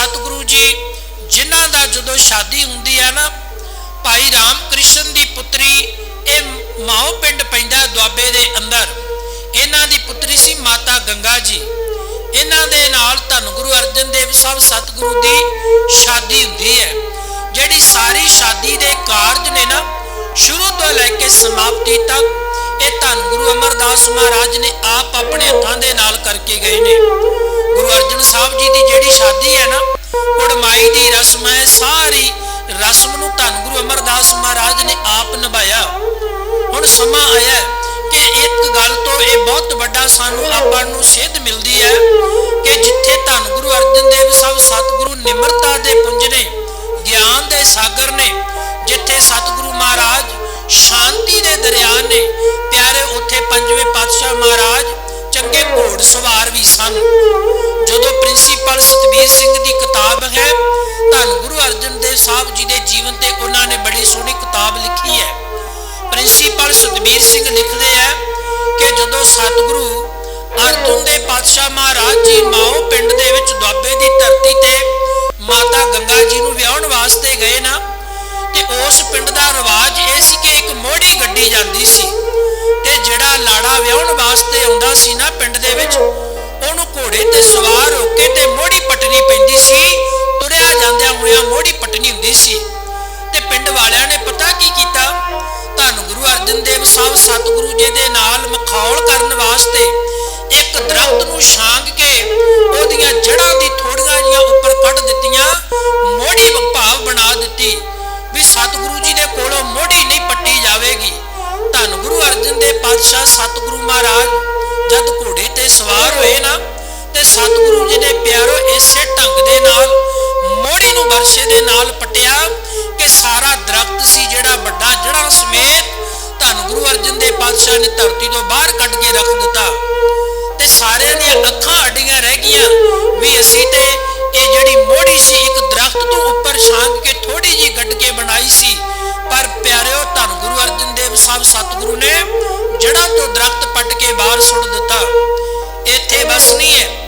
ਸਤਿਗੁਰੂ ਜੀ, ਜਿਨ੍ਹਾਂ ਦਾ ਜਦੋਂ ਸ਼ਾਦੀ ਹੁੰਦੀ ਹੈ ਨਾ, ਭਾਈ ਰਾਮ ਕ੍ਰਿਸ਼ਨ ਦੀ ਪੁੱਤਰੀ, ਇਹ ਮਾਓ ਪਿੰਡ ਪੈਂਦਾ ਦੁਆਬੇ ਦੇ ਅੰਦਰ। ਇਹਨਾਂ ਦੀ ਪੁੱਤਰੀ ਸੀ ਮਾਤਾ ਗੰਗਾ ਜੀ। ਇਹਨਾਂ ਦੇ ਨਾਲ ਧੰਨ ਗੁਰੂ ਅਰਜਨ ਦੇਵ ਸਾਹਿਬ ਸਤਿਗੁਰੂ ਦੀ ਸ਼ਾਦੀ ਹੁੰਦੀ ਹੈ। ਜਿਹੜੀ ਸਾਰੀ ਸ਼ਾਦੀ ਦੇ ਕਾਰਜ ਨੇ ਨਾ, ਸ਼ੁਰੂ ਤੋਂ ਲੈ ਕੇ ਸਮਾਪਤੀ ਤੱਕ ਇਹ ਧੰਨ ਗੁਰੂ ਅਮਰਦਾਸ ਮਹਾਰਾਜ ਨੇ ਆਪ ਆਪਣੇ ਹੱਥਾਂ ਦੇ ਨਾਲ ਕਰਕੇ ਗਏ ਨੇ। ਗੁਰੂ ਅਰਜਨ ਸਾਹਿਬ ਜੀ ਦੀ ਜਿਹੜੀ ਸ਼ਾਦੀ ਹੈ ਨਾ ਕੁੜਮਾਈ ਦੀ ਰਸਮ ਹੈ, ਸਾਰੀ ਰਸਮ ਨੂੰ ਧੰਨ ਗੁਰੂ ਅਮਰਦਾਸ ਮਹਾਰਾਜ ਨੇ ਆਪ ਨਿਭਾਇਆ। ਹੁਣ ਸਮਾਂ ਆਇਆ ਕਿ ਇੱਕ ਗੱਲ ਤੋਂ ਇਹ ਬਹੁਤ ਵੱਡਾ ਸਾਨੂੰ ਆਪਾਂ ਨੂੰ ਸੇਧ ਮਿਲਦੀ ਹੈ ਕਿ ਜਿੱਥੇ ਧੰਨ ਗੁਰੂ ਅਰਜਨ ਦੇਵ ਸਾਹਿਬ ਸਤਿਗੁਰੂ ਨਿਮਰਤਾ ਦੇ ਪੁੰਜ ਨੇ, ਗਿਆਨ ਦੇ ਸਾਗਰ ਨੇ, ਜਿੱਥੇ ਸਤਿਗੁਰੂ ਮਹਾਰਾਜ ਸ਼ਾਂਤੀ ਦੇ ਦਰਿਆ ਨੇ, ਪਿਆਰੇ ਉੱਥੇ ਪੰਜਵੇਂ ਪਾਤਸ਼ਾਹ ਮਹਾਰਾਜ ਚੰਗੇ ਘੋੜ ਸਵਾਰ ਵੀ ਸਨ। ਜਦੋਂ ਪ੍ਰਿੰਸੀਪਲ ਸਤਵੀਰ ਸਿੰਘ ਦੀ ਕਿਤਾਬ ਹੈ। ਧੰਨ ਗੁਰੂ ਅਰਜਨ ਦੇਵ ਸਾਹਿਬ ਜੀ ਦੇ ਜੀਵਨ ਤੇ ਉਹਨਾਂ ਨੇ ਬੜੀ ਸੋਹਣੀ ਕਿਤਾਬ ਲਿਖੀ ਹੈ। ਪ੍ਰਿੰਸੀਪਲ ਸਤਬੀਰ ਸਿੰਘ ਲਿਖਦੇ ਆ ਕਿ ਜਦੋਂ ਸਤਿਗੁਰੂ ਅਰਜੁਨ ਦੇ ਪਾਤਸ਼ਾਹ ਮਹਾਰਾਜ ਜੀ ਮਾਓ ਪਿੰਡ ਦੇ ਵਿੱਚ ਦੁਆਬੇ ਦੀ ਧਰਤੀ ਤੇ ਮਾਤਾ ਗੰਗਾ ਜੀ ਨੂੰ ਵਿਆਹਣ ਵਾਸਤੇ ਗਏ ਨਾ, ਤੇ ਉਸ ਪਿੰਡ ਦਾ ਰਿਵਾਜ ਇਹ ਸੀ ਕਿ ਇੱਕ ਮੋੜੀ ਗੱਡੀ ਜਾਂਦੀ ਸੀ ਤੇ ਜਿਹੜਾ ਲਾੜਾ ਵਿਆਹਣ ਵਾਸਤੇ ਆਉਂਦਾ ਸੀ ਨਾ ਪਿੰਡ ਦੇ ਵਿੱਚ, ਉਹਨੂੰ ਘੋੜੇ ਤੇ ਸਵਾਰ ਜਾਂਦਿਆਂ ਪਟਣੀ ਹੁੰਦੀ ਸੀ। ਤੇ ਪਿੰਡ ਵਾਲਿਆਂ ਨੇ ਪਤਾ ਕੀ ਕੀਤਾ? ਧੰਨ ਗੁਰੂ ਅਰਜਨ ਦੇਵ ਸਾਹਿਬ ਸਤਿਗੁਰੂ ਜੀ ਦੇ ਨਾਲ ਮਖੌਲ ਕਰਨ ਵਾਸਤੇ ਇੱਕ ਦਰਖਤ ਨੂੰ ਛਾਂਗ ਕੇ ਉਹਦੀਆਂ ਜੜ੍ਹਾਂ ਦੀ ਥੋੜੀਆਂ ਜੀਆਂ ਉੱਪਰ ਕੱਢ ਦਿੱਤੀਆਂ ਮੋੜੀ ਭਾਵ ਬਣਾ ਦਿੱਤੀ ਵੀ ਸਤਿਗੁਰੂ ਜੀ ਦੇ ਕੋਲੋਂ ਮੋੜੀ ਨਹੀਂ ਪੱਟੀ ਜਾਵੇਗੀ। ਧੰਨ ਗੁਰੂ ਅਰਜਨ ਦੇਵ ਪਾਤਸ਼ਾਹ ਸਤਿਗੁਰੂ ਮਹਾਰਾਜ, ਜਦ ਘੋੜੇ ਤੇ ਸਵਾਰ ਹੋਏ ਨਾ, ਤੇ ਸਤਿਗੁਰੂ ਜੀ ਨੇ ਪਿਆਰੋ ਇਸੇ ਢੰਗ ਦੇ ਨਾਲ ਮੋੜੀ ਦੇ ਨਾਲ ਪਟਿਆ ਕਿ ਸਾਰਾ ਦਰਖਤ ਸੀ ਜਿਹੜਾ ਵੱਡਾ ਜੜਾਂ ਸਮੇਤ ਧੰਨ ਗੁਰੂ ਅਰਜਨ ਦੇ ਪਾਤਸ਼ਾਹ ਨੇ ਧਰਤੀ ਤੋਂ ਬਾਹਰ ਕੱਢ ਕੇ ਰੱਖ ਦਿੱਤਾ। ਤੇ ਸਾਰਿਆਂ ਦੀਆਂ ਅੱਖਾਂ ਅੱਡੀਆਂ ਰਹਿ ਗਈਆਂ। ਵੀ ਅਸੀਂ ਤੇ ਇਹ ਜਿਹੜੀ ਮੋੜੀ ਸੀ, ਇੱਕ ਦਰਖਤ ਤੋਂ ਉੱਪਰ ਛਾਂਗ ਕੇ ਥੋੜੀ ਜੀ ਗੱਡ ਕੇ ਬਣਾਈ ਸੀ। ਪਰ ਪਿਆਰਿਓ, ਧੰਨ ਗੁਰੂ ਅਰਜਨ ਦੇਵ ਸਾਹਿਬ ਸਤਿਗੁਰੂ ਨੇ ਜੜਾਂ ਤੋਂ ਦਰਖਤ ਪੱਟ ਕੇ ਬਾਹਰ ਸੁੱਟ ਦਿੱਤਾ। ਇੱਥੇ ਬਸ ਨਹੀਂ ਹੈ।